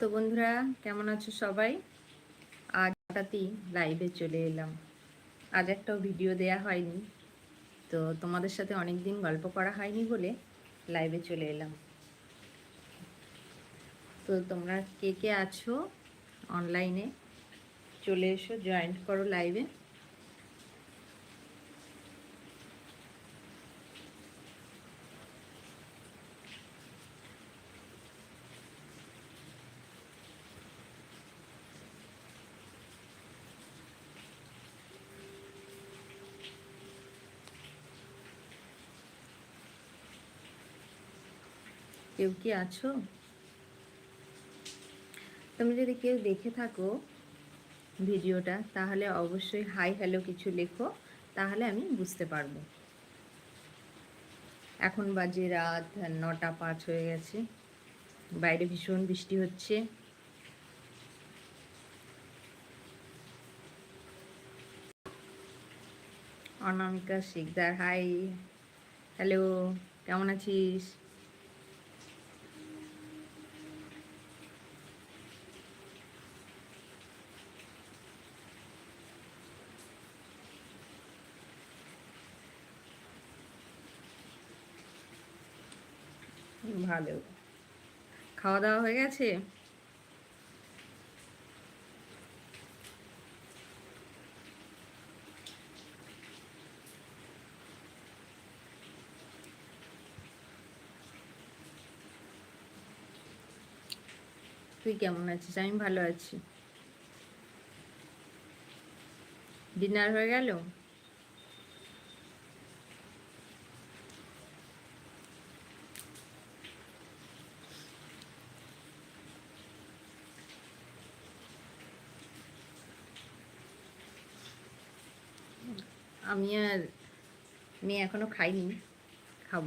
তো বন্ধুরা, কেমন আছো সবাই? আজ হঠাৎই লাইভে চলে এলাম। আজ একটাও ভিডিও দেয়া হয়নি। তো তোমাদের সাথে অনেক দিন গল্প করা হয়নি বলে লাইভে চলে এলাম। তো তোমরা কে কে আছো অনলাইনে চলে এসো জয়েন্ট করো লাইভে কেউ কি আছো? তুমি যদি কেউ দেখে থাকো ভিডিওটা, তাহলে অবশ্যই হাই হ্যালো কিছু লেখো, তাহলে আমি বুঝতে পারব। এখন বাজে রাত, নটা পাঁচ হয়ে গেছে। বাইরে ভীষণ বৃষ্টি হচ্ছে। অনামিকা শিকদার, হাই। হ্যালো, কেমন আছিস? ভালো। খাওয়া দাওয়া হয়ে গেছে? তুই কেমন আছিস? আমি ভালো আছি। ডিনার হয়ে গেল? আমি আর মেয়ে এখনও খাইনি খাব।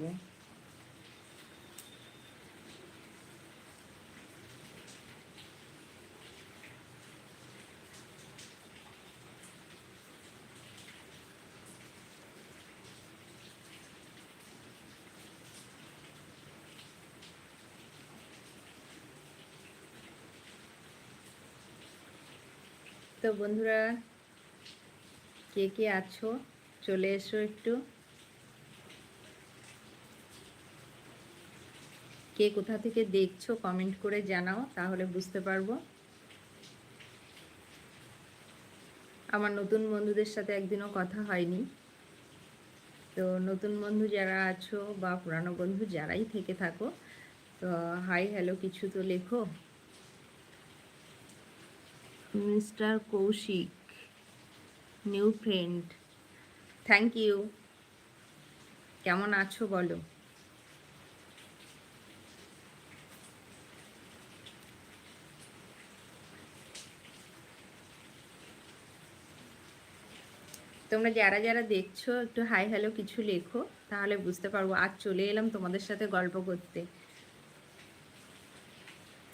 তো বন্ধুরা কে কে আছো? চলে এসো একটু। কে কোথা থেকে দেখছ কমেন্ট করে জানাও, তাহলে বুঝতে পারব। আমার নতুন বন্ধুদের সাথে একদিনও কথা হয়নি। তো নতুন বন্ধু যারা আছো বা পুরানো বন্ধু যারাই থেকে থাকো, তো হাই হ্যালো কিছু তো লেখো। Mister Kaushik new friend thank you কেমন আছো বলো? তোমরা যারা যারা দেখছ, একটু হাই হ্যালো কিছু লেখো, তাহলে বুঝতে পারব আজ চলে এলাম তোমাদের সাথে গল্প করতে।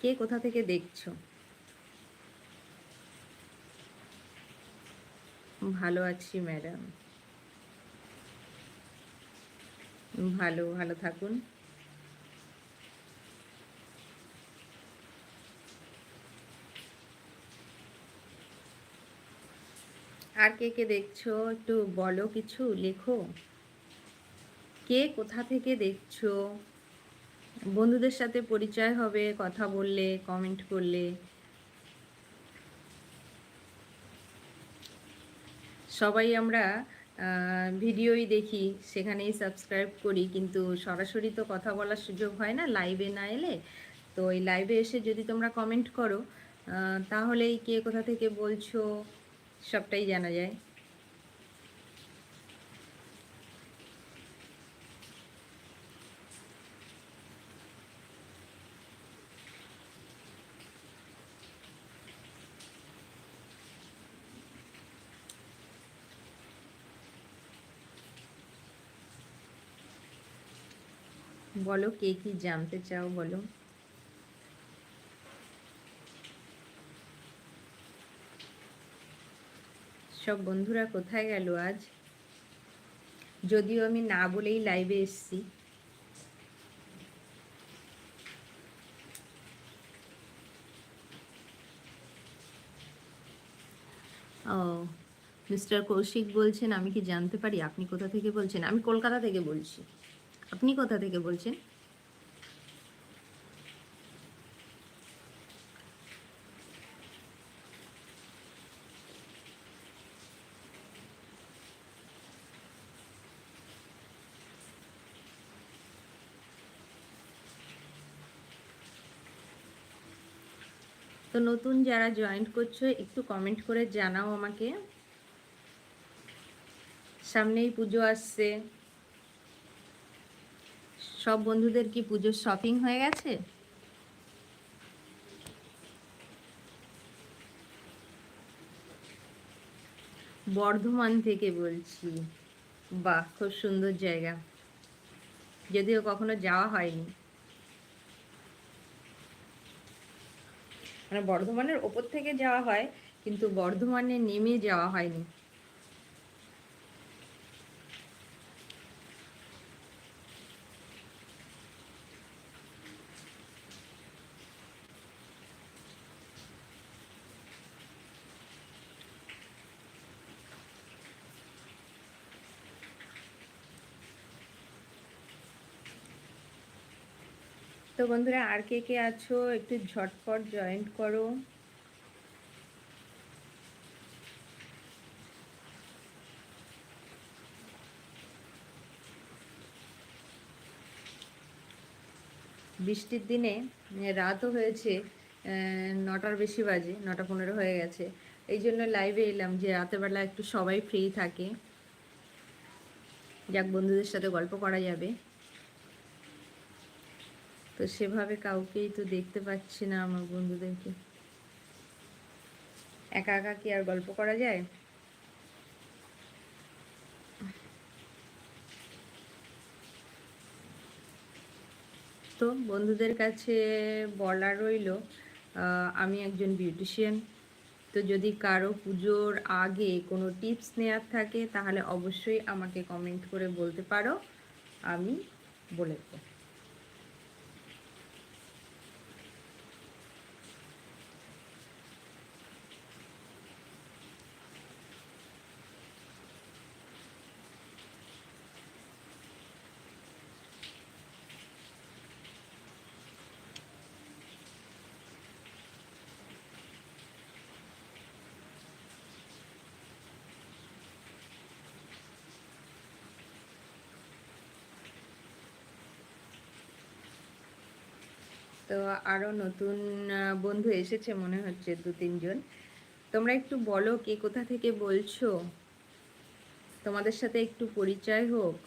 কে কোথা থেকে দেখছ? ভালো আছি ম্যাডাম ভালো ভালো থাকুন। আর কে কে দেখছ? একটু বলো কিছু, লেখো। কে কোথা থেকে দেখছ? বন্ধুদের সাথে পরিচয় হবে, কথা বললে কমেন্ট করলে। সবাই আমরা ভিডিওই দেখি, সেখানেই সাবস্ক্রাইব করি, কিন্তু সরাসরি তো কথা বলার সুযোগ হয় না লাইভে না এলে। তো এই লাইভে এসে যদি তোমরা কমেন্ট করো তাহলেই কে কোথা থেকে বলছো, সবটাই জানা যায়। বলো কে কি জানতে চাও, বলো। সব বন্ধুরা কোথায় গেল আজ? যদিও আমি না বলেই লাইভে এসছি। ও মিস্টার কৌশিক বলছেন, আমি কি জানতে পারি? আপনি কোথা থেকে বলছেন? আমি কলকাতা থেকে বলছি। আপনি কোথা থেকে বলছেন? তো নতুন যারা জয়েন্ট করছ, একটু কমেন্ট করে জানাও আমাকে। সামনেই পুজো আসছে। সব বন্ধুদের কি পুজোর শপিং হয়ে গেছে? বর্ধমান থেকে বলছি। বাহ, খুব সুন্দর জায়গা। যদিও কখনো যাওয়া হয়নি। মানে বর্ধমানের ওপর থেকে যাওয়া হয়, কিন্তু বর্ধমানে নেমে যাওয়া হয়নি। তো বন্ধুরা, আর কে কে আছো? একটু ঝটপট জয়েন্ট করো। বৃষ্টির দিনে রাতও হয়েছে নটার বেশি বাজে, নটা পনেরো হয়ে গেছে। এই জন্য লাইভে এলাম যে রাতেরবেলা একটু সবাই ফ্রি থাকে। যাক, বন্ধুদের সাথে গল্প করা যাবে। তো সেভাবে কাউকেই তো দেখতে পাচ্ছি না আমার বন্ধুদেরকে। একা একা কি আর গল্প করা যায়? তো বন্ধুদের কাছে বলা রইল আমি একজন বিউটিশিয়ান। তো যদি কারও পুজোর আগে কোনো টিপস নেওয়ার থাকে, তাহলে অবশ্যই আমাকে কমেন্ট করে বলতে পারো, আমি বলে দেবো। তো আরও নতুন বন্ধু এসেছে মনে হচ্ছে দু, তিনজন। তোমরা একটু বলো কে কোথা থেকে বলছো? তোমাদের সাথে একটু পরিচয় হোক।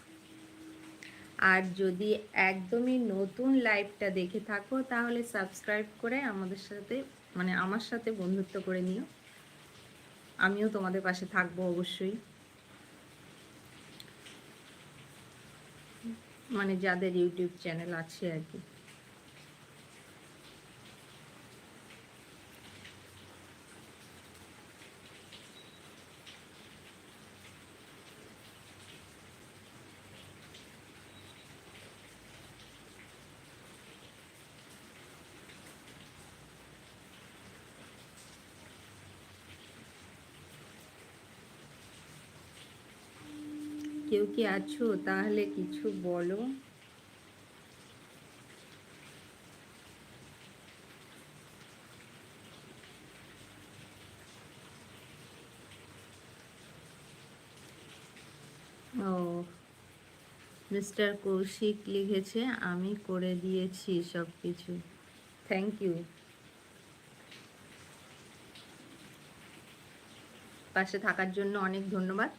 আর যদি একদমই নতুন লাইভটা দেখে থাকো, তাহলে সাবস্ক্রাইব করে আমাদের সাথে মানে আমার সাথে বন্ধুত্ব করে নিও। আমিও তোমাদের পাশে থাকব অবশ্যই। মানে যাদের ইউটিউব চ্যানেল আছে আর কি। কেউ কি আছো? তাহলে কিছু বলো। ও, মিস্টার কৌশিক লিখেছে, আমি করে দিয়েছি সব কিছু থ্যাংক ইউ পাশে থাকার জন্য অনেক ধন্যবাদ।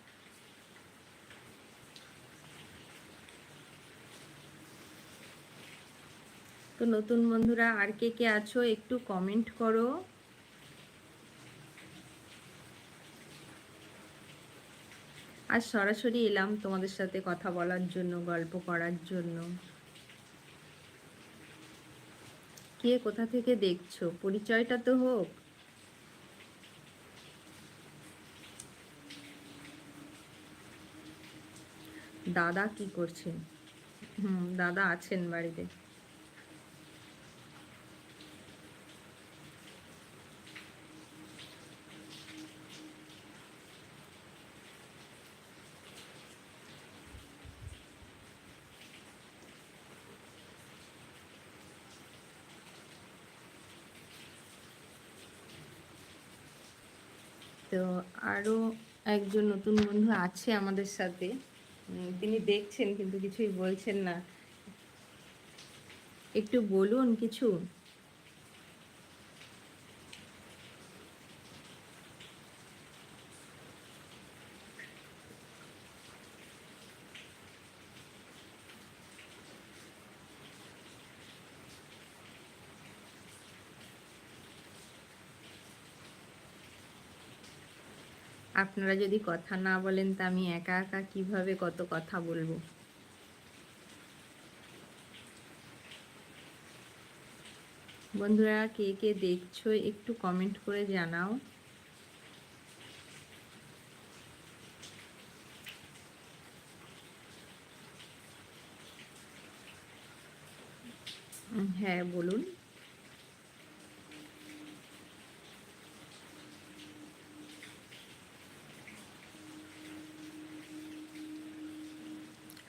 তো নতুন বন্ধুরা, আর কে কে আছো একটু কমেন্ট করো। আর সরাসরি এলাম তোমাদের সাথে কথা বলার জন্য, গল্প করার জন্য। কে কোথা থেকে দেখছ? পরিচয়টা তো হোক। দাদা কি করছেন? হুম, দাদা আছেন বাড়িতে তো আরও একজন নতুন বন্ধু আছে আমাদের সাথে। তিনি দেখছেন কিন্তু কিছুই বলছেন না। একটু বলুন কিছু। আপনারা যদি কথা না বলেন তা আমি একা একা কীভাবে কত কথা বলব? বন্ধুরা, কে কে দেখছ একটু কমেন্ট করে জানাও। হ্যাঁ বলুন।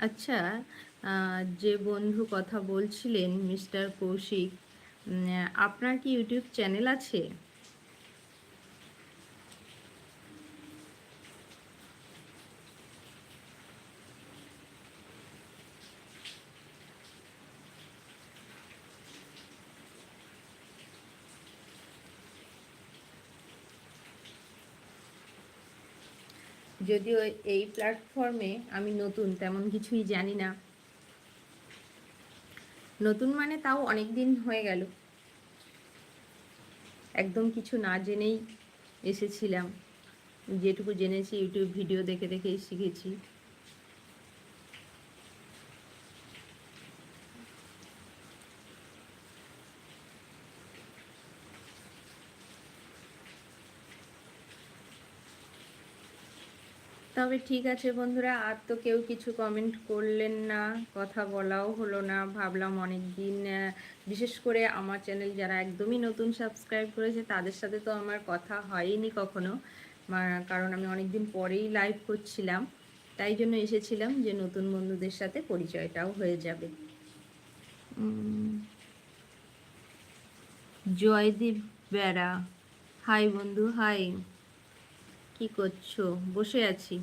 আচ্ছা যে বন্ধু কথা বলছিলেন মিস্টার কৌশিক আপনার কি ইউটিউব চ্যানেল আছে? যদিও এই প্ল্যাটফর্মে আমি নতুন, তেমন কিছুই জানি না। নতুন মানে তাও অনেক দিন হয়ে গেল। একদম কিছু না জেনেই এসেছিলাম। যেটুকু জেনেছি, ইউটিউব ভিডিও দেখে দেখেই শিখেছি। তবে ঠিক আছে বন্ধুরা, আর তো কেউ কিছু কমেন্ট করলেন না, কথা বলাও হলো না। ভাবলাম অনেক দিন বিশেষ করে আমার চ্যানেল যারা একদমই নতুন সাবস্ক্রাইব করেছে, তাদের সাথে তো আমার কথা হয়নি কখনো। কারণ আমি অনেক দিন পরেই লাইভ করছিলাম, তাই জন্য এসেছিলাম যে নতুন বন্ধুদের সাথে পরিচয়টাও হয়ে যাবে। জয়দীপ বেড়া হাই বন্ধু হাই কি করছ? বসে আছি।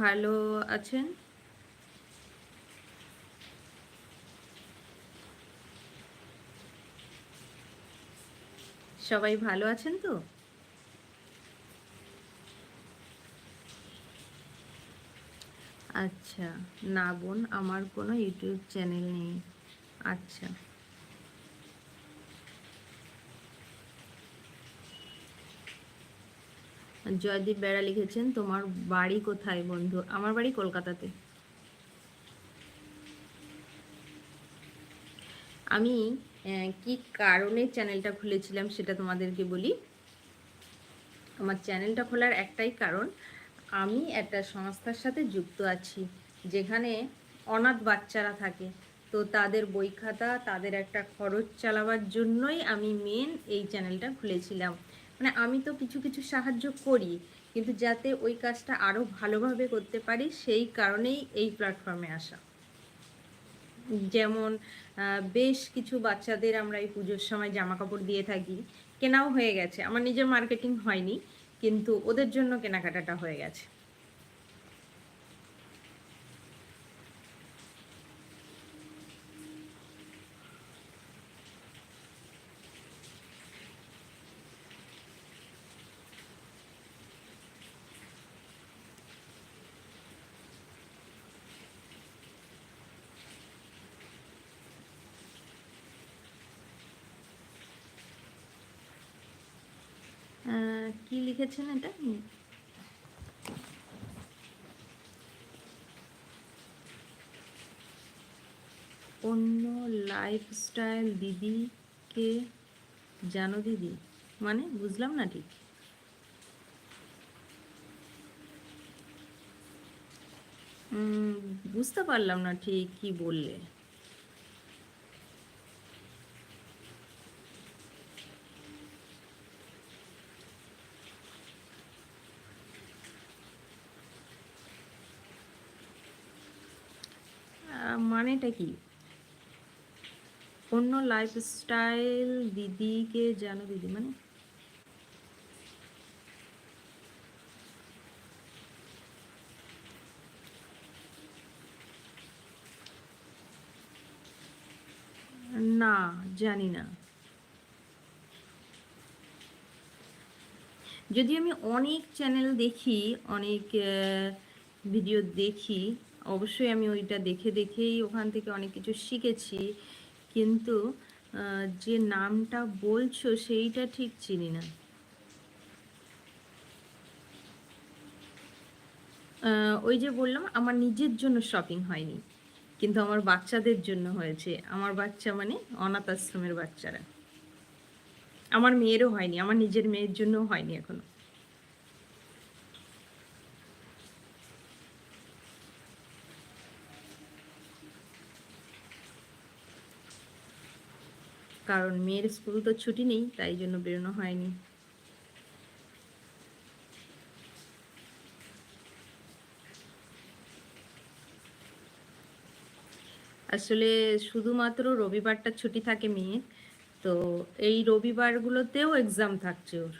ভালো আছেন? সবাই ভালো আছেন তো? আচ্ছা না বোন, আমার কোনো ইউটিউব চ্যানেল নেই। আচ্ছা। জয়দীপ বেড়া লিখেছেন, তোমার বাড়ি কোথায় বন্ধু? আমার বাড়ি কলকাতাতে। আমি কি কারণে চ্যানেলটা খুলেছিলাম সেটা তোমাদেরকে বলি। আমার চ্যানেলটা খোলার একটাই কারণ, আমি একটা সংস্থার সাথে যুক্ত আছি, যেখানে অনাথ বাচ্চারা থাকে। তো তাদের বই খাতা, তাদের একটা খরচ চালাবার জন্যই আমি মেন এই চ্যানেলটা খুলেছিলাম। মানে আমি তো কিছু কিছু সাহায্য করি, কিন্তু যাতে ওই কাজটা আরও ভালোভাবে করতে পারি, সেই কারণেই এই প্ল্যাটফর্মে আসা। যেমন বেশ কিছু বাচ্চাদের আমরা এই পুজোর সময় জামা কাপড় দিয়ে থাকি। কেনাও হয়ে গেছে। আমার নিজের মার্কেটিং হয়নি, কিন্তু ওদের জন্য কেনাকাটাটা হয়ে গেছে। কি লিখেছেন এটা? অন্য লাইফস্টাইল দিদিকে জানো দিদি? মানে বুঝলাম না ঠিক? বুঝতে পারলাম না ঠিক কি বললে। মানেটা কি? অন্য লাইফস্টাইল দিদিকে জানো দিদি মানে? না, জানি না। যদি আমি অনেক চ্যানেল দেখি, অনেক ভিডিও দেখি অবশ্যই আমি ওইটা দেখে দেখেই ওখান থেকে অনেক কিছু শিখেছি। কিন্তু যে নামটা বলছো সেইটা ঠিক চিনি না। ওই যে বললাম, আমার নিজের জন্য শপিং হয়নি। কিন্তু আমার বাচ্চাদের জন্য হয়েছে। আমার বাচ্চা মানে অনাথ আশ্রমের বাচ্চারা। আমার মেয়েরও হয়নি, আমার নিজের মেয়ের জন্যও হয়নি এখনও। কারণ মেয়ের স্কুল তো ছুটি নেই, তাই জন্য বেরোনো হয়নি। আসলে শুধুমাত্র রবিবারটা ছুটি থাকে মেয়ের, তো এই রবিবারগুলোতেও এক্সাম থাকছে ওর,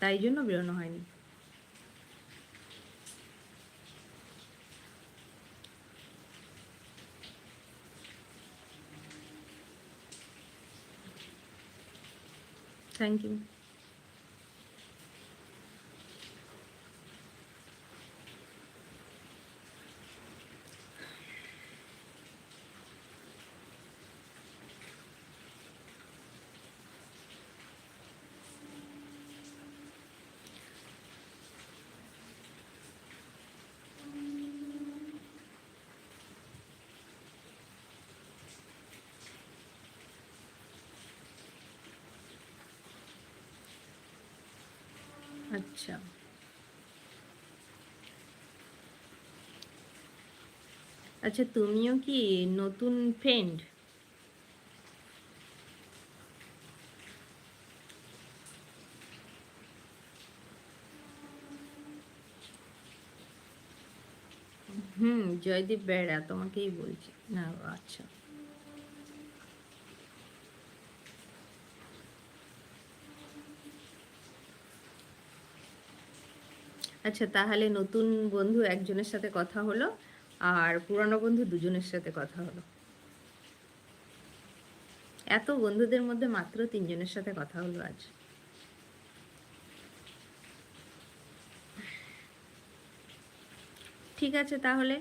তাই জন্য বেরোনো হয়নি। থ্যাংক ইউ আচ্ছা। আচ্ছা তুমিও কি নতুন ফ্রেন্ড হুম জয়দীপ বেড়া তোমাকেই বলছি। না আচ্ছা। আচ্ছা তাহলে নতুন বন্ধু একজনের সাথে কথা হলো আর পুরানো বন্ধু দুজনের সাথে কথা হলো। এত বন্ধুদের মধ্যে মাত্র তিনজনের সাথে কথা হলো আজ। ঠিক আছে তাহলে,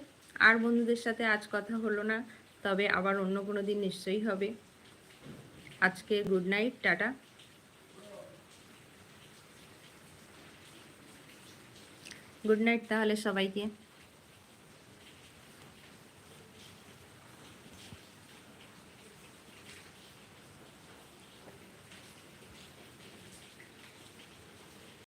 আর বন্ধুদের সাথে আজ কথা হলো না, তবে আবার অন্য কোনো দিন নিশ্চয়ই হবে। আজকে good night, tata. Good night তাহলে সবাইকে।